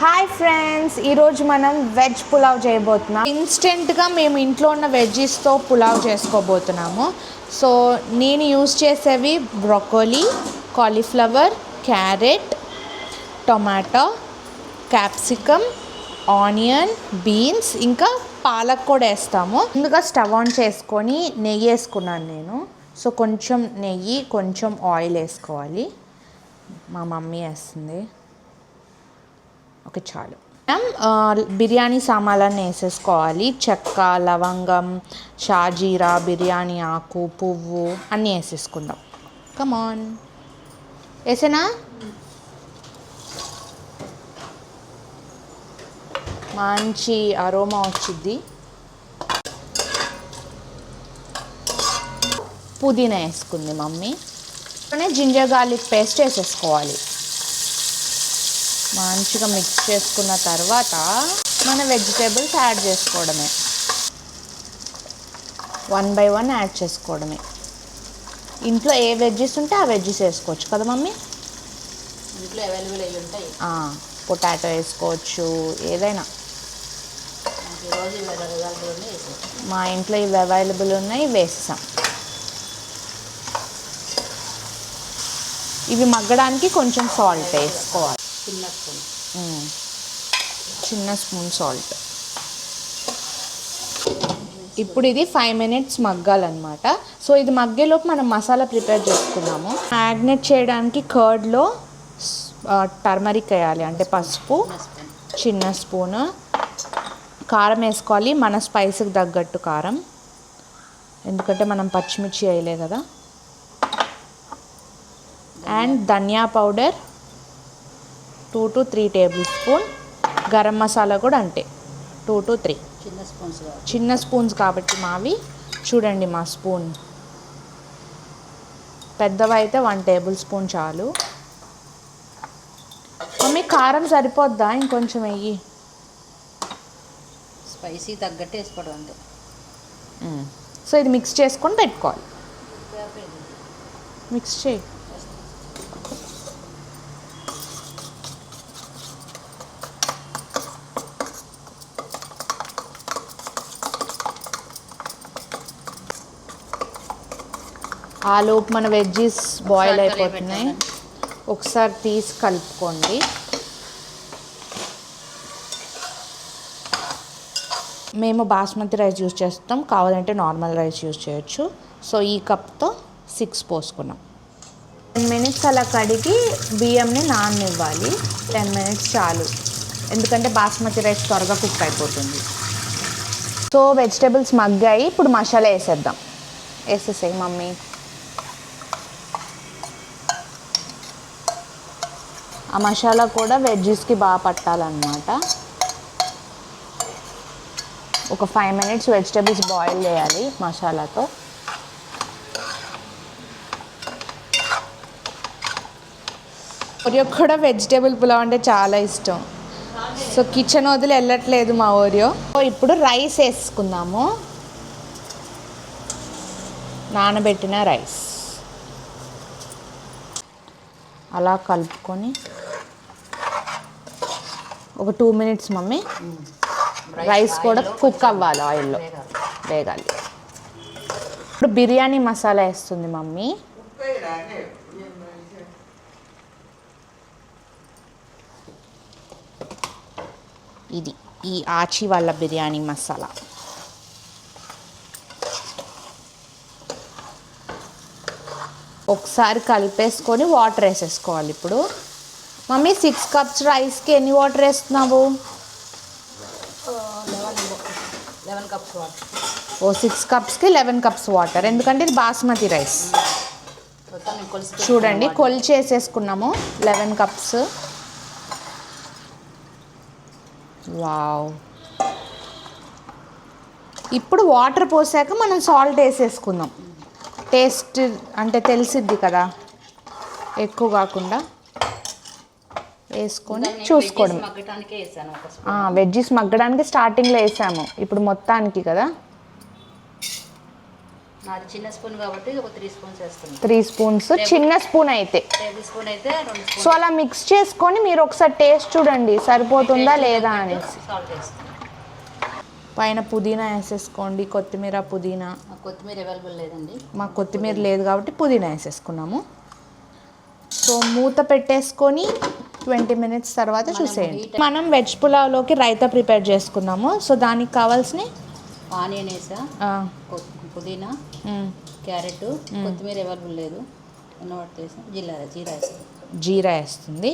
Hi friends ఈరోజు మనం veg pulao చేయబోతున్నాం. ఇన్స్టెంట్గా మేము ఇంట్లో ఉన్న వెజ్జీస్తో పులావ్ చేసుకోబోతున్నాము. సో నేను యూజ్ చేసేవి broccoli cauliflower carrot tomato capsicum onion beans ఇంకా పాలక్ కూడా వేస్తాము. ముందుగా స్టవ్ ఆన్ చేసుకొని నెయ్యి వేసుకున్నాను నేను. సో కొంచెం నెయ్యి కొంచెం ఆయిల్ వేసుకోవాలి. మా మమ్మీ వేస్తుంది. ఓకే చాలు. మనం, బిర్యానీ సామాన్లన్నీ వేసేసుకోవాలి. చెక్క లవంగం షాజీరా బిర్యానీ ఆకు పువ్వు అన్నీ వేసేసుకుందాం. కమాన్ వేసేనా? మంచి అరోమా వచ్చింది పుదీనా వేసుకుంది మమ్మీ. జింజర్ గార్లిక్ పేస్ట్ వేసేసుకోవాలి. మంచిగా మిక్స్ చేసుకున్న తర్వాత మన వెజిటేబుల్స్ యాడ్ చేసుకోవడమే. వన్ బై వన్ యాడ్ చేసుకోవడమే. ఇంట్లో ఏ వెజ్జెస్ ఉంటే ఆ వెజ్జెస్ వేసుకోవచ్చు కదా మమ్మీ? ఇంట్లో అవైలబుల్ అయ్యి ఉంటాయి? పొటాటో వేసుకోవచ్చు ఏదైనా. మా ఇంట్లో ఇవి అవైలబుల్ ఉన్నాయి వేసాం ఇవి మగ్గడానికి కొంచెం సాల్ట్ వేసుకోవాలి. చిన్న స్పూన్. చిన్న స్పూన్ సాల్ట్. ఇప్పుడు ఇది ఫైవ్ మినిట్స్ మగ్గాలన్నమాట. సో ఇది మగ్గేలోపు మనం మసాలా ప్రిపేర్ చేసుకున్నాము. మ్యాగ్నెట్ చేయడానికి కర్డ్లో టర్మరిక్ వేయాలి. అంటే పసుపు చిన్న స్పూన్. కారం వేసుకోవాలి. మన స్పైస్కి తగ్గట్టు కారం. ఎందుకంటే మనం పచ్చిమిర్చి వేయలే కదా. And dhaniya powder. Two to three tablespoon garam masala కూడా అంతే. Two to three. చిన్న స్పూన్స్. చిన్న స్పూన్స్ కాబట్టి మావి. చూడండి మా స్పూన్. పెద్దవైతే వన్ టేబుల్ స్పూన్ చాలు. మమ్మీ కారం సరిపోద్దా? ఇంకొంచెం వెయ్యి. స్పైసీ తగ్గట్టు వేసుకోవడం అంతే. సో ఇది మిక్స్ చేసుకొని పెట్టుకోవాలి. మిక్స్ చేయి. ఆలోపు మన వెజ్జీస్ బాయిల్ అయిపోతున్నాయి. ఒకసారి తీసి కలుపుకోండి. మేము బాస్మతి రైస్ యూజ్ చేస్తాం. కావాలంటే నార్మల్ రైస్ యూజ్ చేయొచ్చు. సో ఈ కప్తో సిక్స్ పోసుకున్నాం. టెన్ మినిట్స్ అలా కడిగి బియ్యంని నాననివ్వాలి. టెన్ మినిట్స్ చాలు. ఎందుకంటే బాస్మతి రైస్ త్వరగా కుక్ అయిపోతుంది. సో వెజిటేబుల్స్ మగ్గాయి. ఇప్పుడు మసాలా వేసేద్దాం. వేసేసాయి మమ్మీ. ఆ మసాలా కూడా వెజ్జెస్కి బాగా పట్టాలన్నమాట. ఒక ఫైవ్ మినిట్స్ వెజిటేబుల్స్ బాయిల్ చేయాలి మసాలాతో. ఓరియో కూడా వెజిటేబుల్ పులావ్ అంటే చాలా ఇష్టం. సో కిచెన్ వదిలి వెళ్ళట్లేదు మా ఓరియో. సో ఇప్పుడు రైస్ వేసుకుందాము. నానబెట్టిన రైస్ అలా కలుపుకొని ఒక టూ మినిట్స్ మమ్మీ. రైస్ కూడా కుక్ అవ్వాలి ఆయిల్లో వేగాలి. ఇప్పుడు బిర్యానీ మసాలా వేస్తుంది మమ్మీ. ఇది ఈ ఆచి వాళ్ళ బిర్యానీ మసాలా. ఒకసారి కలిపేసుకొని వాటర్ వేసేసుకోవాలి ఇప్పుడు. మమ్మీ సిక్స్ కప్స్ రైస్కి ఎన్ని వాటర్ వేస్తున్నావు? Eleven cups water. ఓ సిక్స్ కప్స్కి లెవెన్ కప్స్ వాటర్ ఎందుకంటే ఇది బాస్మతి రైస్ చూడండి. కొలిచి వేసేసుకున్నాము లెవెన్ కప్స్ వావ్. ఇప్పుడు వాటర్ పోసాక మనం సాల్ట్ వేసేసుకుందాం. టేస్ట్ అంటే తెలిసిద్ది కదా. ఎక్కువ కాకుండా. వేసుకొని చూసుకోవడం. వెజ్జీస్ మగ్గడానికి స్టార్టింగ్లో వేసాము. ఇప్పుడు మొత్తానికి కదా? నాది చిన్న స్పూన్ కాబట్టి ఒక త్రీ స్పూన్స్ వేస్తున్నాను. త్రీ స్పూన్స్ చిన్న స్పూన్ అయితే. టేబుల్ స్పూన్ అయితే సో అలా మిక్స్ చేసుకొని మీరు ఒకసారి టేస్ట్ చూడండి సరిపోతుందా లేదా అనేసి. పైన పుదీనా వేసేసుకోండి కొత్తిమీర పుదీనా. కొత్తిమీర అవైలబుల్ లేదండి. మాకు కొత్తిమీర లేదు కాబట్టి పుదీనా వేసేసుకున్నాము. సో మూత పెట్టేసుకొని ట్వంటీ మినిట్స్ తర్వాత చూసేయండి. మనం వెజ్ పులావ్లోకి రైతా ప్రిపేర్ చేసుకున్నాము. సో దానికి కావాల్సిన ఆనియన్ వేసా పుదీనా క్యారెట్ కొత్తిమీర అవైలబుల్ లేదు జీరా జీరా జీరా వేస్తుంది.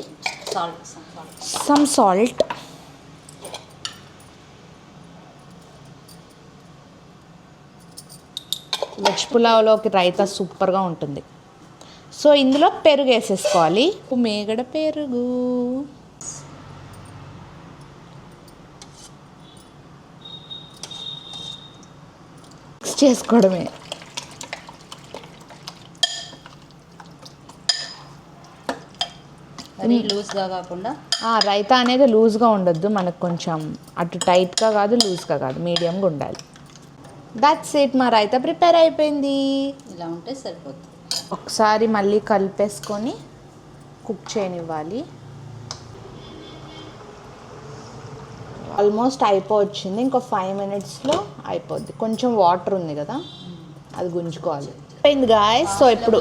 సాల్ట్ వేస్తాం సాల్ట్ సమ్ సాల్ట్ వెజ్ పులావ్లోకి రైతా సూపర్గా ఉంటుంది. సో ఇందులో పెరుగు వేసేసుకోవాలి. మేగడ పెరుగు. మిక్స్ చేసుకోవడమే. లూజ్గా కాకుండా? రైతా అనేది లూజ్గా ఉండొద్దు. మనకు కొంచెం అటు టైట్గా కాదు లూజ్గా కాదు. మీడియంగా ఉండాలి. దట్స్ ఇట్ మా రైతా ప్రిపేర్ అయిపోయింది. ఇలా ఉంటే సరిపోతుంది. ఒకసారి మళ్ళీ కలిపేసుకొని కుక్ చేయనివ్వాలి. ఆల్మోస్ట్ అయిపోవచ్చింది. ఇంకో ఫైవ్ మినిట్స్లో అయిపోద్ది. కొంచెం వాటర్ ఉంది కదా అది గుంజుకోవాలి. అయిపోయింది గాయ్ సో ఇప్పుడు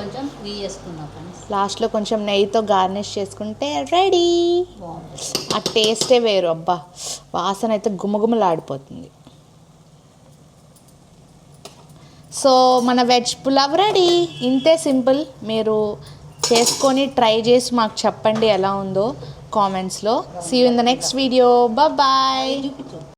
లాస్ట్లో కొంచెం నెయ్యితో గార్నిష్ చేసుకుంటే రెడీ ఆ టేస్టే వేరు. అబ్బా వాసన అయితే గుమగుమలాడిపోతుంది. సో మన వెజ్ పులావ్ రెడీ. ఇంతే సింపుల్. మీరు చేసుకొని ట్రై చేసి మాకు చెప్పండి ఎలా ఉందో కామెంట్స్లో. See in the next video bye